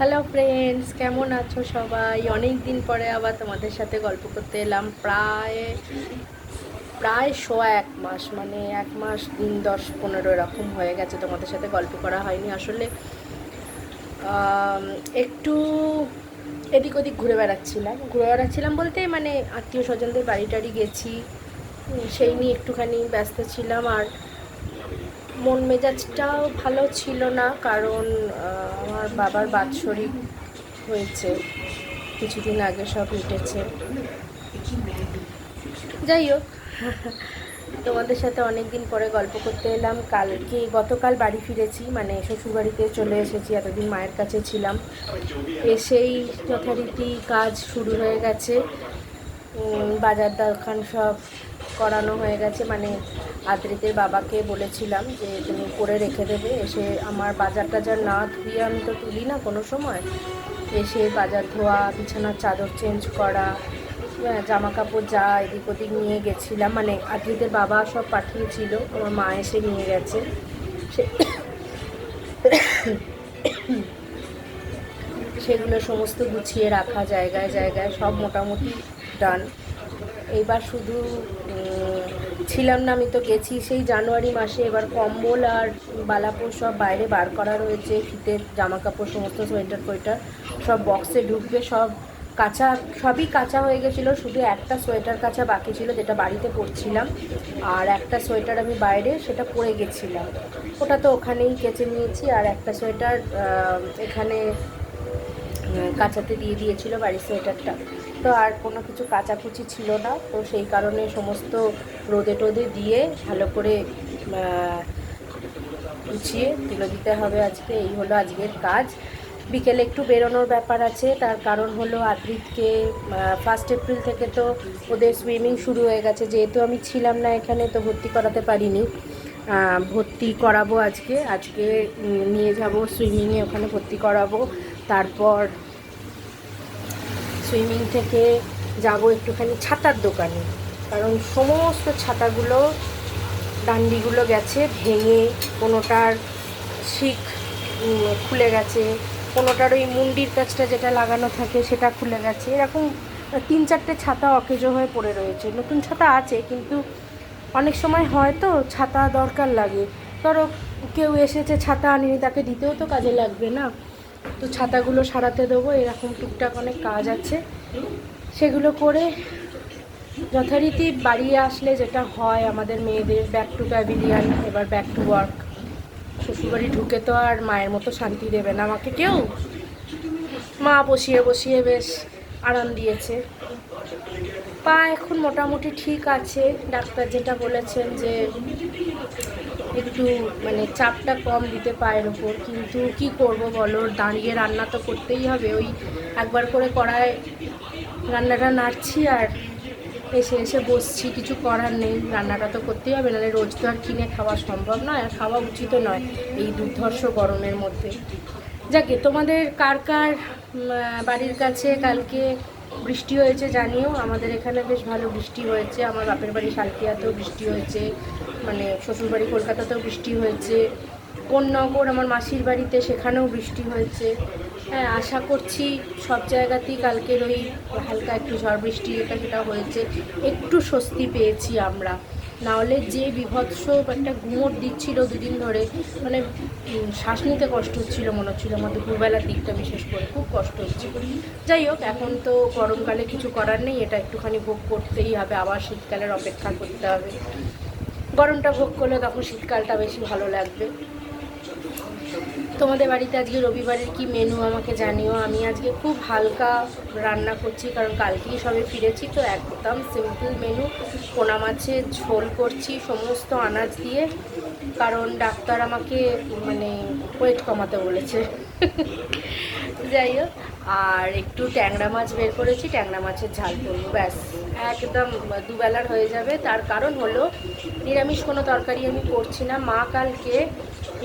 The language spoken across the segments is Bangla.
হ্যালো ফ্রেন্ডস কেমন আছো সবাই? অনেক দিন পরে আবার তোমাদের সাথে গল্প করতে এলাম। প্রায় প্রায় সোয়া এক মাস মানে এক মাস, দিন দশ পনেরো এরকম হয়ে গেছে তোমাদের সাথে গল্প করা হয়নি। আসলে একটু এদিক ওদিক ঘুরে বেড়াচ্ছিলাম। ঘুরে বেড়াচ্ছিলাম বলতে মানে আত্মীয় স্বজনদের বাড়ি টাড়ি গেছি সেই নিয়ে একটুখানি ব্যস্ত ছিলাম। আর মন মেজাজটাও ভালো ছিল না, কারণ আমার বাবার বাৎসরিক হয়েছে, কিছুদিন আগে সব মিটেছে। যাই হোক, তোমাদের সাথে অনেক দিন পরে গল্প করতে এলাম। কালকে, গতকাল বাড়ি ফিরেছি মানে শ্বশুরবাড়িতে চলে এসেছি, এতদিন মায়ের কাছে ছিলাম। এসেই যথারীতি কাজ শুরু হয়ে গেছে। বাজার দোকান সব করানো হয়ে গেছে মানে আদ্রিতের বাবাকে বলেছিলাম যে তুমি করে রেখে দেবে এসে আমার বাজার টাজার না ধুয়ে আমি তো তুলি না কোনো সময়। এসে বাজার ধোয়া বিছানার চাদর চেঞ্জ করা হ্যাঁ, জামা কাপড় যা এদিক ওদিক নিয়ে গেছিলাম। মানে আদ্রিতের বাবা সব পাঠিয়েছিল আমার মা এসে নিয়ে গেছে। সে সেগুলো সমস্ত গুছিয়ে রাখা জায়গায় জায়গায় সব মোটামুটি ডান। এইবার শুধু ছিলাম না, আমি তো গেছি। সেই জানুয়ারি মাসে এবার কম্বল আর বালাপোর সব বাইরে বার করা রয়েছে শীতের জামা কাপড় সমস্ত সোয়েটার ফোয়েটার সব বক্সে ঢুকবে, সব কাঁচা, সবই কাঁচা হয়ে গেছিল, শুধু একটা সোয়েটার কাঁচা বাকি ছিল যেটা বাড়িতে পরছিলাম। আর একটা সোয়েটার আমি বাইরে, সেটা পরে গেছিলাম। ওটা তো ওখানেই কেচে নিয়েছি, আর একটা সোয়েটার এখানে কাঁচাতে দিয়ে দিয়েছিল বাড়ির সোয়েটারটা। তো আর কোনো কিছু কাচাকুচি ছিল না। তো সেই কারণে সমস্ত রোদে টোদে দিয়ে ভালো করে গুছিয়ে তুলে দিতে হবে আজকে। এই হলো আজকের কাজ। বিকেলে একটু বেরোনোর ব্যাপার আছে। তার কারণ হলো আদ্রিতকে ফার্স্ট এপ্রিল থেকে তো ওদের সুইমিং শুরু হয়ে গেছে। যেহেতু আমি ছিলাম না এখানে, তো ভর্তি করাতে পারিনি। ভর্তি করাবো আজকে। আজকে নিয়ে যাব সুইমিংয়ে ওখানে ভর্তি করাবো। তারপর সুইমিং থেকে যাব একটুখানি ছাতার দোকানে। কারণ সমস্ত ছাতাগুলো, ডান্ডিগুলো গেছে, ভেঙে কোনোটার শিক খুলে গেছে। কোনোটার ওই মুন্ডির কাছটা যেটা লাগানো থাকে সেটা খুলে গেছে। এরকম তিন চারটে ছাতা অকেজো হয়ে পড়ে রয়েছে। নতুন ছাতা আছে, কিন্তু অনেক সময় হয় তো, ছাতা দরকার লাগে। ধরো কেউ এসেছে, ছাতা আনেনি তাকে দিতেও তো কাজে লাগবে না। তো ছাতাগুলো সারাতে দেবো, এরকম টুকটাক অনেক কাজ আছে। সেগুলো করে যথারীতি বাড়ি আসলে যেটা হয় আমাদের মেয়েদের ব্যাক টু প্যাভিলিয়ান এবার ব্যাক টু ওয়ার্ক শ্বশুরবাড়ি ঢুকে তো আর মায়ের মতো শান্তি দেবে না আমাকে কেউ। মা বসিয়ে বসিয়ে বেশ আরাম দিয়েছে। পা এখন মোটামুটি ঠিক আছে। ডাক্তার যেটা বলেছেন যে একটু মানে চাপটা কম দিতে পায়ের ওপর, কিন্তু কি করব বলো? দাঁড়িয়ে রান্না তো করতেই হবে। ওই একবার করে কড়ায় রান্নাটা নাড়ছি আর এসে এসে বসছি। কিছু করার নেই। রান্নাটা তো করতেই হবে, নাহলে রোজ তো আর কিনে খাওয়া সম্ভব নয় আর খাওয়া উচিত নয় এই দুর্ধর্ষ গরমের মধ্যে। যাকে, তোমাদের কার কার বাড়ির কাছে কালকে বৃষ্টি হয়েছে জানিও? আমাদের এখানে বেশ ভালো বৃষ্টি হয়েছে। আমার বাপের বাড়ি শালকিয়াতেও বৃষ্টি হয়েছে। মানে শ্বশুরবাড়ি কলকাতাতেও বৃষ্টি হয়েছে। কোন্নগর আমার মাসির বাড়িতে সেখানেও বৃষ্টি হয়েছে। হ্যাঁ আশা করছি সব জায়গাতেই কালকের ওই হালকা একটু ঝড় বৃষ্টি এটা সেটা হয়েছে, একটু স্বস্তি পেয়েছি আমরা। নাহলে যে বিভৎস একটা গুমোট দিচ্ছিল দুদিন ধরে মানে শ্বাস নিতে কষ্ট হচ্ছিল, মনে হচ্ছিল আমার দুপুরবেলার দিকটা বিশেষ করে, খুব কষ্ট হচ্ছিল। যাই হোক, এখন তো গরমকালে কিছু করার নেই, এটা একটুখানি ভোগ করতেই হবে, আবার শীতকালের অপেক্ষা করতে হবে। গরমটা ভোগ করলে তখন শীতকালটা বেশি ভালো লাগবে। তোমাদের বাড়িতে আজকে রবিবারের কি মেনু আমাকে জানিও? আমি আজকে খুব হালকা রান্না করছি, কারণ কালকেই সবে ফিরেছি, তো একদম সিম্পল মেনু পোনা মাছের ঝোল করছি, সমস্ত আনাজ দিয়ে, কারণ ডাক্তার আমাকে মানে ওয়েট কমাতে বলেছে। যাই হোক আর একটু ট্যাংরা মাছ বের করেছি, ট্যাংরা মাছের ঝাল করব, ব্যাস। একদম দুবেলার হয়ে যাবে। তার কারণ হলো, নিরামিষ কোনো তরকারি আমি করছি না। মা কালকে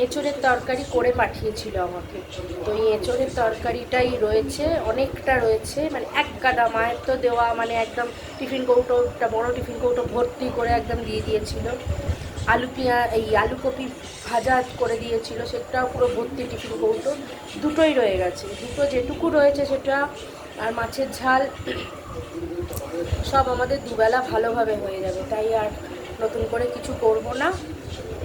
এঁচড়ের তরকারি করে পাঠিয়েছিল আমাকে। তো এই এঁচড়ের তরকারিটাই রয়েছে, অনেকটা রয়েছে। মানে এক কাদা মায়ের তো দেওয়া মানে একদম টিফিন কৌটোটা, বড় টিফিন কৌটো ভর্তি করে একদম দিয়ে দিয়েছিল। আলু পেঁয়া এই আলু কপি ভাজা করে দিয়েছিল সেটাও পুরো ভর্তি টিফিন কৌটো। দুটোই রয়ে গেছে। দুটো যেটুকু রয়েছে সেটা, আর মাছের ঝাল, সব আমাদের দুবেলা ভালোভাবে হয়ে যাবে। তাই আর নতুন করে কিছু করব না।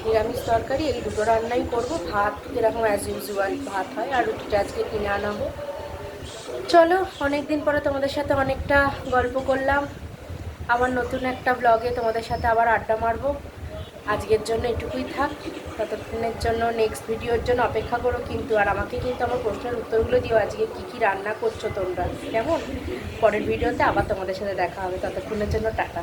নিরামিষ তরকারি, এই দুটো রান্নাই করব। ভাত যেরকম অ্যাজ ইউজুয়াল ভাত হয়, আর রুটিটা আজকে কিনে আনাবো চলো অনেক দিন পরে তোমাদের সাথে অনেকটা গল্প করলাম। আবার নতুন একটা ব্লগে তোমাদের সাথে আবার আড্ডা মারবো। আজকের জন্য এটুকুই থাক। ততক্ষণের জন্য নেক্সট ভিডিওর জন্য অপেক্ষা করো কিন্তু, আর আমাকে কিন্তু আমার প্রশ্নের উত্তরগুলো দিও। আজকে কি কি রান্না করছ তোমরা? কেমন? পরের ভিডিওতে আবার তোমাদের সাথে দেখা হবে। ততক্ষণের জন্য টাটা।